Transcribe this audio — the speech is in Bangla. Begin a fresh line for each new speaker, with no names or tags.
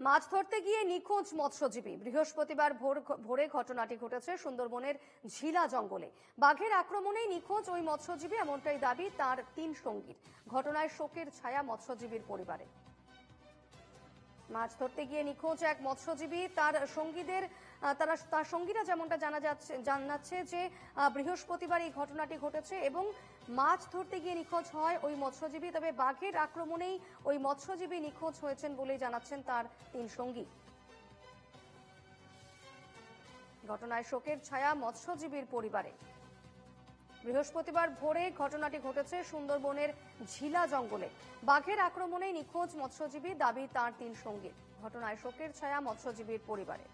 মাছ ধরতে গিয়ে নিখোঁজ মৎস্যজীবী। বৃহস্পতিবার ভোর ভোরে ঘটনাটি ঘটেছে সুন্দরবনের ঝিলা জঙ্গলে। বাঘের আক্রমণে নিখোঁজ ওই মৎস্যজীবী, এমনটাই দাবি তার তিন সঙ্গীর। ঘটনায় শোকের ছায়া মৎস্যজীবীর পরিবারে। মাছ ধরতে গিয়ে নিখোঁজ এক মৎস্যজীবী। তার সঙ্গীদের তারা, তার সঙ্গীরা যেমনটা জানা যাচ্ছে, জানাচ্ছে যে বৃহস্পতিবার এই ঘটনাটি ঘটেছে এবং মাছ ধরতে গিয়ে নিখোঁজ হয় ওই মৎস্যজীবী। তবে বাঘের আক্রমণেই ওই মৎস্যজীবী নিখোঁজ হয়েছেন বলেই জানাচ্ছেন তার তিন সঙ্গী। ঘটনায় শোকের ছায়া মৎস্যজীবীর পরিবারে। বৃহস্পতিবার ভোরে ঘটনাটি ঘটেছে সুন্দরবনের ঝিলা জঙ্গলে। বাঘের আক্রমণে নিখোঁজ মৎস্যজীবী, দাবি তার তিন সঙ্গী। ঘটনায় শোকের ছায়া মৎস্যজীবীর পরিবারে।